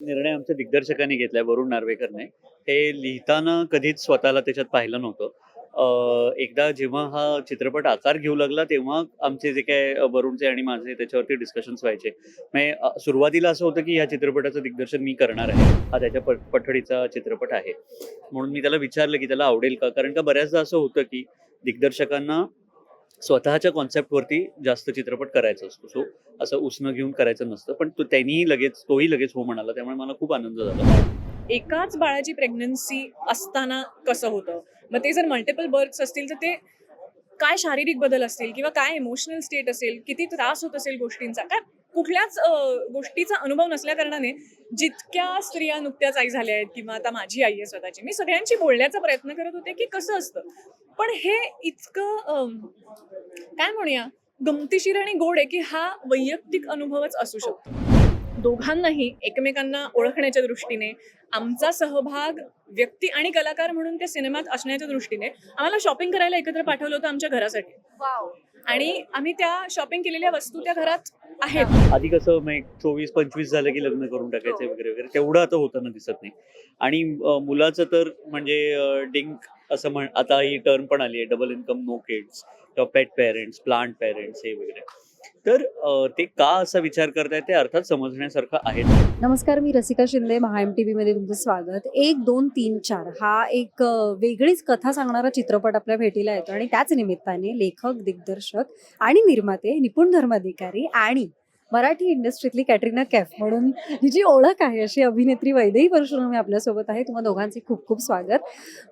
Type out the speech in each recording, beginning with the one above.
निर्णय आमच्या दिग्दर्शकाने घेतलाय वरुण नार्वेकरने. हे लिहिताना कधीच स्वतःला त्याच्यात पाहिलं नव्हतं. एकदा जेव्हा हा चित्रपट आकार घेऊ लागला तेव्हा आमचे जे काय वरुणचे आणि माझे त्याच्यावरती डिस्कशन्स व्हायचे. म्हणजे सुरुवातीला असं होतं की ह्या चित्रपटाचं दिग्दर्शन मी करणार आहे. हा त्याच्या पठडीचा चित्रपट आहे. म्हणून मी त्याला विचारलं की त्याला आवडेल का? कारण का बऱ्याचदा असं होतं की दिग्दर्शकांना स्वतःच्या कॉन्सेप्टवरती जास्त चित्रपट करायचा असतो. सो असं उसणं घेऊन करायचं नसतं. पण तो त्यांनीही लगेच तोही लगेच हो म्हणाला. त्यामुळे मला खूप आनंद झाला. एकाच बाळाची प्रेग्नन्सी असताना कसं होतं? मग ते जर मल्टिपल बर्थ्स असतील तर ते काय शारीरिक बदल असतील? किंवा काय इमोशनल स्टेट असेल? किती त्रास होत असेल गोष्टींचा? काय कुठल्याच गोष्टीचा अनुभव नसल्या कारणाने जितक्या स्त्रिया नुकत्याच आई झाल्या आहेत किंवा आता माझी आई आहे स्वतःची मी सगळ्यांशी बोलण्याचा प्रयत्न करत होते की कसं असतं. पण हे इतकं अं, काय म्हणूया गमतीशीर आणि गोड आहे की हा वैयक्तिक अनुभवच असू शकतो. दोघांनाही एकमेकांना ओळखण्याच्या दृष्टीने आमचा सहभाग व्यक्ती आणि कलाकार म्हणून त्या सिनेमात असण्याच्या दृष्टीने आम्हाला शॉपिंग करायला एकत्र पाठवलं होतं आमच्या घरासाठी. आणि आम्ही त्या शॉपिंग केलेल्या वस्तू त्या घरात आहेत. आधी कसं मग चोवीस पंचवीस झालं की लग्न करून टाकायचे वगैरे वगैरे तेवढं आता होताना दिसत नाही. आणि मुलाचं तर म्हणजे डिंक असं म्हण आता ही टर्म पण आली आहे डबल इन्कम नो किड्स किंवा पेट पेरेंट्स प्लांट पेरेंट्स हे वगैरे. तर ते का असा विचार करताय ते अर्थात समजण्यासारखं आहे. नमस्कार मी रसिका शिंदे महा एम टी व्हीमध्ये तुमचं स्वागत. एक दोन तीन चार हा एक वेगळीच कथा सांगणारा चित्रपट आपल्या भेटीला येतो आणि त्याच निमित्ताने लेखक दिग्दर्शक आणि निर्माते निपुण धर्माधिकारी आणि मराठी इंडस्ट्रीतली कॅटरीना कॅफ म्हणून ही जी ओळख आहे अशी अभिनेत्री वैदेही परशुरामी आपल्यासोबत आहे तुम्हा दोघांचे खूप खूप स्वागत.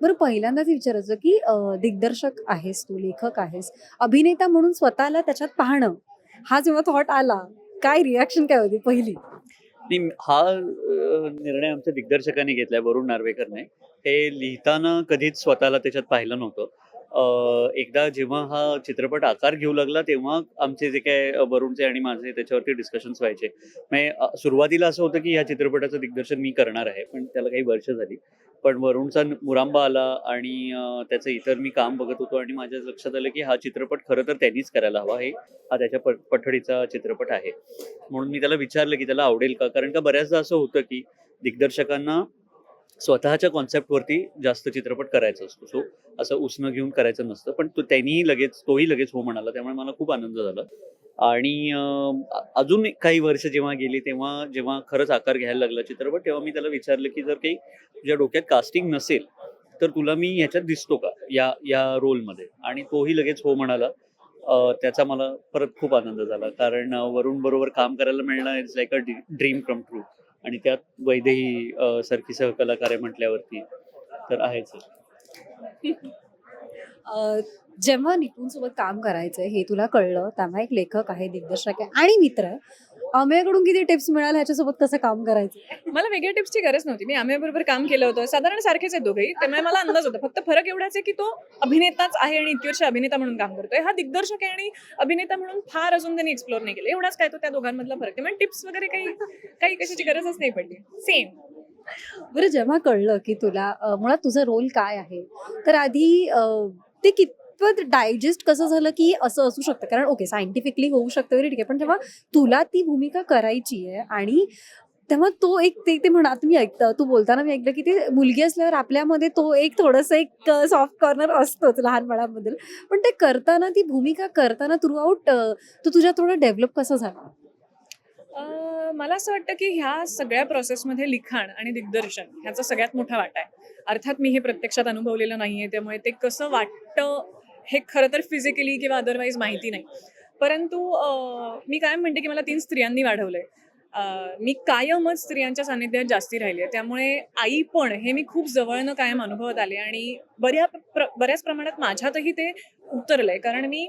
बरं पहिल्यांदाच विचारायचं की दिग्दर्शक आहेस तू लेखक आहेस. अभिनेता म्हणून स्वतःला त्याच्यात पाहणं हा जेव्हा थॉट आला काय रिॲक्शन काय होती पहिली? नाही हा निर्णय आमच्या दिग्दर्शकाने घेतलाय वरुण नार्वेकरने. हे लिहिताना कधीच स्वतःला त्याच्यात पाहिलं नव्हतं. एकदा जेव्हा हा चित्रपट आकार घेऊ लागला तेव्हा आमचे जे काय वरुणचे आणि माझे त्याच्यावरती डिस्कशन्स व्हायचे. म्हणजे सुरुवातीला असं होतं की ह्या चित्रपटाचं दिग्दर्शन मी करणार आहे पण त्याला काही वर्ष झाली. पण वरुणचा मुरांबा आला आणि त्याचं इतर मी काम बघत होतो आणि माझ्या लक्षात आलं की हा चित्रपट खरं तर त्यांनीच करायला हवा हे हा त्याच्या प- पठडीचा चित्रपट आहे. म्हणून मी त्याला विचारलं की त्याला आवडेल का? कारण का बऱ्याचदा असं होतं की दिग्दर्शकांना स्वतःच्या कॉन्सेप्टवरती जास्त चित्रपट करायचा असतो. सो असं उसणं घेऊन करायचं नसतं. पण तो त्यांनीही लगेच तोही लगेच हो म्हणाला. त्यामुळे मला खूप आनंद झाला. आणि अजून एक काही वर्ष जेव्हा गेली तेव्हा जेव्हा खरंच आकार घ्यायला लागला चित्रपट तेव्हा मी त्याला विचारलं की जर काही तुझ्या डोक्यात कास्टिंग नसेल तर तुला मी ह्याच्यात दिसतो का? या या रोलमध्ये आणि तोही लगेच हो म्हणाला. त्याचा मला परत खूप आनंद झाला. कारण वरुण बरोबर काम करायला मिळणं it's like a dream come true आणि त्यात वैदेही अं, सारखी सहकलाकार आहे म्हटल्यावरती तर आहेच जेव्हा निपुण सोबत काम करायचंय हे तुला कळलं तेव्हा एक लेखक आहे दिग्दर्शक आहे आणि मित्र आहे. अमेयाकडून किती टिप्स मिळाल्या ह्याच्यासोबत कसं काम करायचं? मला वेगळ्या टिप्सची गरज नव्हती. मी आम्ही बरोबर काम केलं होतं. साधारण सारखेच आहेत दोघेही. त्यामुळे मला अंदाज होता. फक्त फरक एवढाच आहे की तो अभिनेताच आहे आणि इतकी वर्ष अभिनेता म्हणून काम करतोय. हा दिग्दर्शक आहे आणि अभिनेता म्हणून फार अजून त्यांनी एक्सप्लोर नाही केलं. एवढाच काय तो त्या दोघांमधला फरक आहे. म्हणजे टिप्स वगैरे काही काही कशाची गरजच नाही पडली. सेम बरं जेव्हा कळलं की तुला मुळात तुझा रोल काय आहे तर आधी ते कितपत डायजेस्ट कसं झालं की असं असू शकतं? कारण ओके सायंटिफिकली होऊ शकतं वगैरे ठीक आहे पण जेव्हा तुला ती भूमिका करायची आहे आणि तेव्हा तो एक ते ते म्हणा मी ऐकतं तू बोलताना मी ऐकलं की ते मुलगी असल्यावर आपल्यामध्ये तो एक थोडंसं एक सॉफ्ट कॉर्नर असतोच लहानपणाबद्दल. पण ते करताना ती भूमिका करताना थ्रू आउट तो तुझ्या थोडं डेव्हलप कसं झाला? मला असं वाटतं की ह्या सगळ्या प्रोसेसमध्ये लिखाण आणि दिग्दर्शन ह्याचा सगळ्यात मोठा वाटा आहे. अर्थात मी हे प्रत्यक्षात अनुभवलेलं नाहीये त्यामुळे ते कसं वाटतं हे खरं तर फिजिकली किंवा अदरवाईज माहिती नाही. परंतु मी काय म्हणते की मला तीन स्त्रियांनी वाढवलंय. आहे मी कायमच स्त्रियांच्या सानिध्यात जास्ती राहिली आहे त्यामुळे आई पण हे मी खूप जवळनं कायम अनुभवत आले आणि बऱ्या प्र बऱ्याच प्रमाणात माझ्यातही ते उतरलंय. कारण मी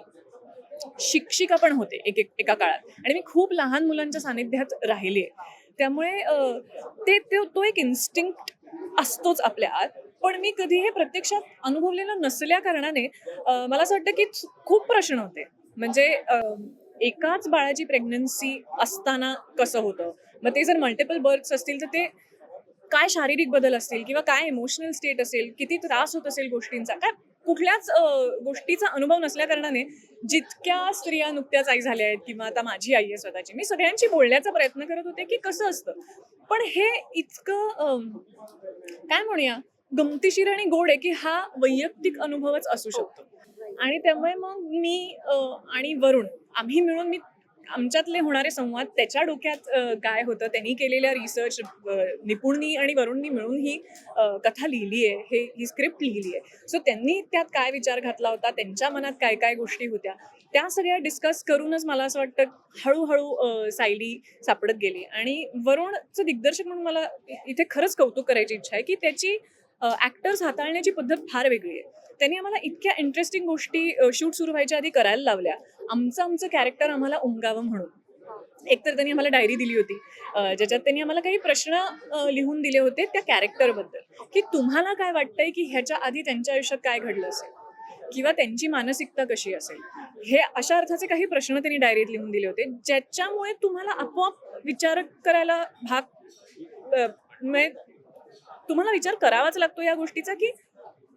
शिक्षिका पण होते एक एक एका काळात. आणि मी खूप लहान मुलांच्या सानिध्यात राहिली आहे. त्यामुळे ते तो एक इन्स्टिंक्ट असतोच आपल्या आत. पण मी कधी हे प्रत्यक्षात अनुभवलेलं नसल्या कारणाने मला असं वाटतं की खूप प्रश्न होते. म्हणजे एकाच बाळाची प्रेग्नन्सी असताना कसं होतं? मग ते जर मल्टिपल बर्थ्स असतील तर ते काय शारीरिक बदल असतील किंवा काय इमोशनल स्टेट असेल? किती त्रास होत असेल गोष्टींचा? काय कुठल्याच गोष्टीचा अनुभव नसल्या कारणाने जितक्या स्त्रिया नुकत्याच आई झाल्या आहेत किंवा आता माझी आई आहे स्वतःची मी सगळ्यांशी बोलण्याचा प्रयत्न करत होते की कसं असतं. पण हे इतकं काय म्हणूया गमतीशीर आणि गोड आहे की हा वैयक्तिक अनुभवच असू शकतो. आणि त्यामुळे मग मी अ, आणि वरुण आम्ही मिळून मी आमच्यातले होणारे संवाद त्याच्या डोक्यात काय होतं त्यांनी केलेल्या रिसर्च निपुणनी आणि वरुणनी मिळून ही कथा लिहिली आहे हे ही स्क्रिप्ट लिहिली आहे. सो त्यांनी त्यात काय विचार घातला होता त्यांच्या मनात काय काय गोष्टी होत्या त्या सगळ्या डिस्कस करूनच मला असं वाटतं हळूहळू सायली सापडत गेली. आणि वरुणचं दिग्दर्शक म्हणून मला इथे खरंच कौतुक करायची इच्छा आहे की त्याची ऍक्टर्स हाताळण्याची पद्धत फार वेगळी आहे. त्यांनी आम्हाला इतक्या इंटरेस्टिंग गोष्टी शूट सुरू व्हायच्या आधी करायला लावल्या. आमचं आमचं कॅरेक्टर आम्हाला उमगावं म्हणून. एकतर त्यांनी आम्हाला डायरी दिली होती. ज्याच्यात त्यांनी आम्हाला काही प्रश्न लिहून दिले होते त्या कॅरेक्टरबद्दल की तुम्हाला काय वाटतंय की ह्याच्या आधी त्यांच्या आयुष्यात काय घडलं असेल? किंवा त्यांची मानसिकता कशी असेल? हे अशा अर्थाचे काही प्रश्न त्यांनी डायरीत लिहून दिले होते. ज्याच्यामुळे तुम्हाला आपोआप विचार करायला भाग म्हणजे तुम्हाला विचार करावाच लागतो या गोष्टीचा की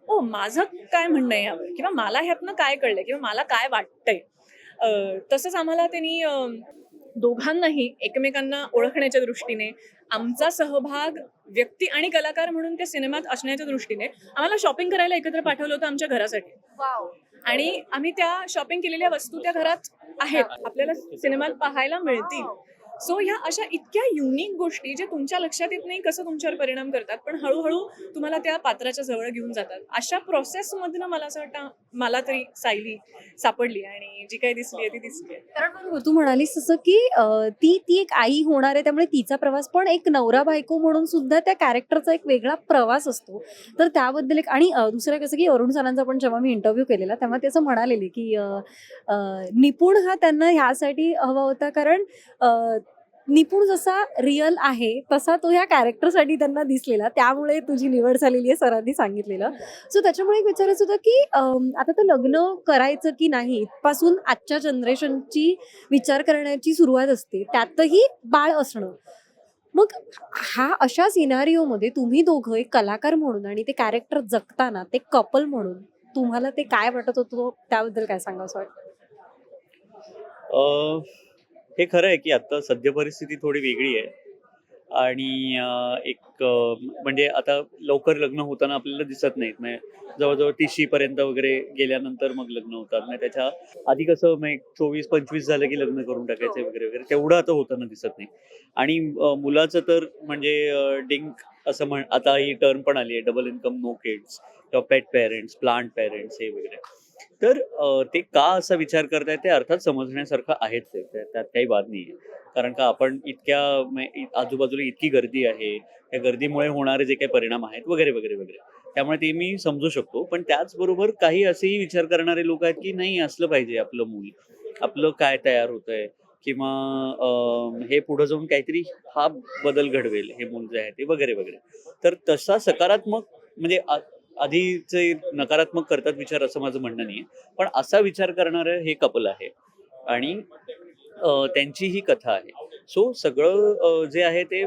ओ माझं काय म्हणणं आहे यावर? किंवा मला ह्यातनं काय कळलंय? किंवा मला काय वाटतंय? तसंच आम्हाला त्यांनी दोघांनाही एकमेकांना ओळखण्याच्या दृष्टीने आमचा सहभाग व्यक्ती आणि कलाकार म्हणून त्या सिनेमात असण्याच्या दृष्टीने आम्हाला शॉपिंग करायला एकत्र पाठवलं होतं आमच्या घरासाठी. आणि आम्ही त्या शॉपिंग केलेल्या वस्तू त्या घरात आहेत. आपल्याला सिनेमात पाहायला मिळतील. सो ह्या अशा इतक्या युनिक गोष्टी जे तुमच्या लक्षात येत नाही कसं तुमच्यावर परिणाम करतात पण हळूहळू तुम्हाला त्या पात्राच्या जवळ घेऊन जातात. अशा प्रोसेसमधनं मला असं वाटतं मला तरी सायली सापडली आणि जी काही दिसली आहे ती दिसली कारण तू म्हणालीस तसं की ती ती एक आई होणार आहे त्यामुळे तिचा प्रवास पण एक नवरा बायको म्हणून सुद्धा त्या कॅरेक्टरचा एक वेगळा प्रवास असतो. तर त्याबद्दल एक आणि दुसरं कसं की अरुण सरांचा पण जेव्हा मी इंटरव्ह्यू केलेला तेव्हा ते असं म्हणालेले की निपुण हा त्यांना ह्यासाठी हवा होता. कारण निपुण जसा रिअल आहे तसा तो ह्या कॅरेक्टरसाठी त्यांना दिसलेला. त्यामुळे तुझी निवड झालेली आहे सरांनी सांगितलेलं. सो त्याच्यामुळे एक विचारायचं होतं की आता तर लग्न करायचं की नाही इथपासून आजच्या जनरेशनची विचार करण्याची सुरुवात असते. त्यातही बाळ असणं. मग हा अशा सिनारिओमध्ये तुम्ही दोघं एक कलाकार म्हणून आणि ते कॅरेक्टर जगताना ते कपल म्हणून तुम्हाला ते काय वाटत होतं? त्याबद्दल काय सांगा असं वाटतं? हे खरं आहे की आता सद्य परिस्थिती थोडी वेगळी आहे. आणि एक म्हणजे आता लवकर लग्न होताना आपल्याला दिसत नाहीत. म्हणजे जवळजवळ तीसशी पर्यंत वगैरे गेल्यानंतर मग लग्न होतात. नाही त्याच्या आधी कसं मग एक चोवीस पंचवीस झालं की लग्न करून टाकायचे वगैरे वगैरे. तेवढं आता होताना दिसत नाही. आणि मुलाचं तर म्हणजे डिंक असं म्हण आता ही टर्म पण आली आहे. डबल इन्कम नो किड्स किंवा पेट पेरेंट्स प्लांट पेरेंट्स हे वगैरे. तर ते का असा विचार करतायत ते अर्थात समजण्यासारखं आहेच त्यात काही वाद नाही आहे कारण का आपण इतक्या आजूबाजूला इतकी गर्दी आहे त्या गर्दीमुळे होणारे जे काही परिणाम आहेत वगैरे वगैरे वगैरे. त्यामुळे ते मी समजू शकतो. पण त्याचबरोबर काही असेही विचार करणारे लोक आहेत की नाही असलं पाहिजे आपलं मूल. आपलं काय तयार होत आहे किंवा हे पुढे जाऊन काहीतरी हा बदल घडवेल हे मूल जे आहे ते वगैरे वगैरे. तर तसा सकारात्मक म्हणजे आधीचे नकारात्मक करतात विचार असं माझं म्हणणं नाही पण असा विचार करणारं हे कपल आहे. आणि त्यांची ही कथा आहे. सो सगळं जे आहे ते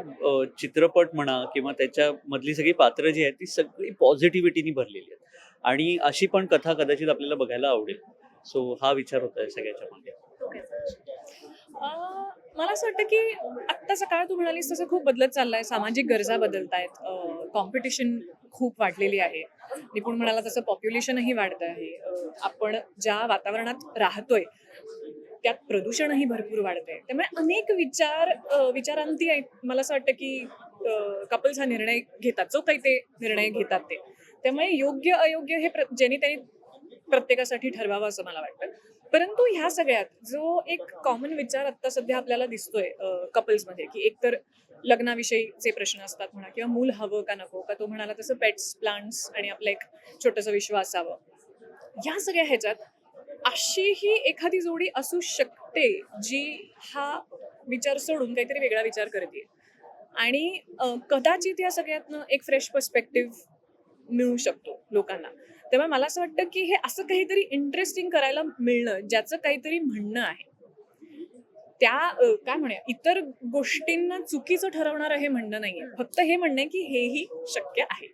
चित्रपट म्हणा किंवा त्याच्यामधली सगळी पात्र जी आहेत ती सगळी पॉझिटिव्हिटीनी भरलेली आहेत. आणि अशी पण कथा कदाचित आपल्याला बघायला आवडेल. सो हा विचार होता आहे सगळ्याच्या मागे. मला असं वाटतं की आत्ताचा काळ तू म्हणालीस तसं खूप बदलत चाललाय. सामाजिक गरजा बदलत आहेत कॉम्पिटिशन खूप वाढलेली आहे. निपुण म्हणाला तसं पॉप्युलेशनही वाढत आहे. आपण ज्या वातावरणात राहतोय त्यात प्रदूषणही भरपूर वाढतंय त्यामुळे अनेक विचार विचारांती मला असं वाटतं की कपल्स हा निर्णय घेतात. जो काही ते निर्णय घेतात ते. त्यामुळे योग्य अयोग्य हे ज्यांनी त्यांनी प्रत्येकासाठी ठरवावं असं मला वाटतं. परंतु ह्या सगळ्यात जो एक कॉमन विचार आता सध्या आपल्याला दिसतोय कपल्समध्ये की एकतर लग्नाविषयीचे प्रश्न असतात म्हणा किंवा मूल हवं का नको का तो म्हणाला तसं पेट्स प्लांट्स आणि आपलं एक छोटंसं विश्व असावं. या सगळ्या ह्याच्यात अशीही एखादी जोडी असू शकते जी हा विचार सोडून काहीतरी वेगळा विचार करते. आणि कदाचित या सगळ्यातनं एक फ्रेश पर्स्पेक्टिव्ह मिळू शकतो लोकांना. त्यामुळे मला असं वाटतं की हे असं काहीतरी इंटरेस्टिंग करायला मिळणं ज्याचं काहीतरी म्हणणं आहे. त्या काय म्हणूया इतर गोष्टींना चुकीचं ठरवणारं हे म्हणणं नाहीये. फक्त हे म्हणणं आहे की हेही शक्य आहे.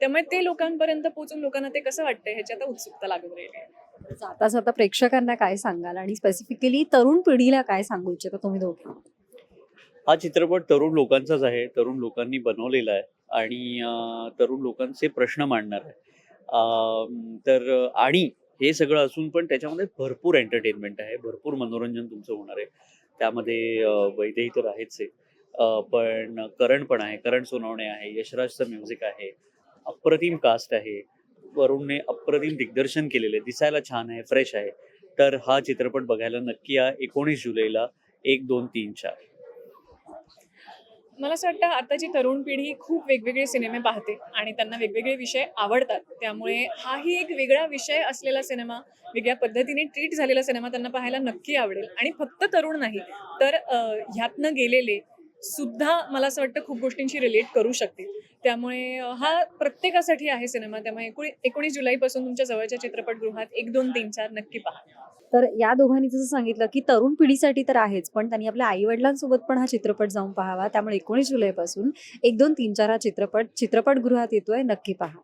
त्यामुळे ते लोकांपर्यंत पोहोचून लोकांना ते कसं वाटतंय ह्याची आता उत्सुकता लागून राहिली आहे. जाता जाता प्रेक्षकांना काय सांगाल आणि स्पेसिफिकली तरुण पिढीला काय सांगू इच्छिता तुम्ही दोघे? हा चित्रपट तरुण लोकांचाच आहे. तरुण लोकांनी बनवलेला आहे. आणि तरुण लोकांचे प्रश्न मांडणार आहे. तर आणि हे सगळं असून पण त्याच्यामध्ये भरपूर एंटरटेनमेंट आहे. भरपूर मनोरंजन तुमचं होणार आहे. त्यामध्ये वैदेही तर आहेच आहे पण करण पण आहे करण सोनवणे आहे यशराजचं म्युझिक आहे अप्रतिम कास्ट आहे. वरुणने अप्रतिम दिग्दर्शन केलेलं आहे दिसायला छान आहे फ्रेश आहे. तर हा चित्रपट बघायला नक्की या एकोणीस जुलैला एक दोन तीन चार. मला असं वाटतं आताची तरुण पिढी खूप वेगवेगळे सिनेमे पाहते आणि त्यांना वेगवेगळे विषय आवडतात. त्यामुळे हाही एक वेगळा विषय असलेला सिनेमा वेगळ्या पद्धतीने ट्रीट झालेला सिनेमा त्यांना पाहायला नक्की आवडेल. आणि फक्त तरुण नाही तर ह्यातनं गेलेले सुद्धा मला असं वाटतं खूप गोष्टींशी रिलेट करू शकते त्यामुळे हा प्रत्येकासाठी आहे सिनेमा. त्यामुळे एकोणीस जुलैपासून तुमच्या जवळच्या चित्रपटगृहात एक दोन तीन चार नक्की पहा. तर या दोघांनी जसं सांगितलं की तरुण पिढीसाठी तर आहेच पण त्यांनी आपल्या आई वडिलांसोबत पण हा चित्रपट जाऊन पाहावा. त्यामुळे एकोणीस जुलैपासून एक दोन तीन चार हा चित्रपट चित्रपटगृहात येतोय. नक्की पहा.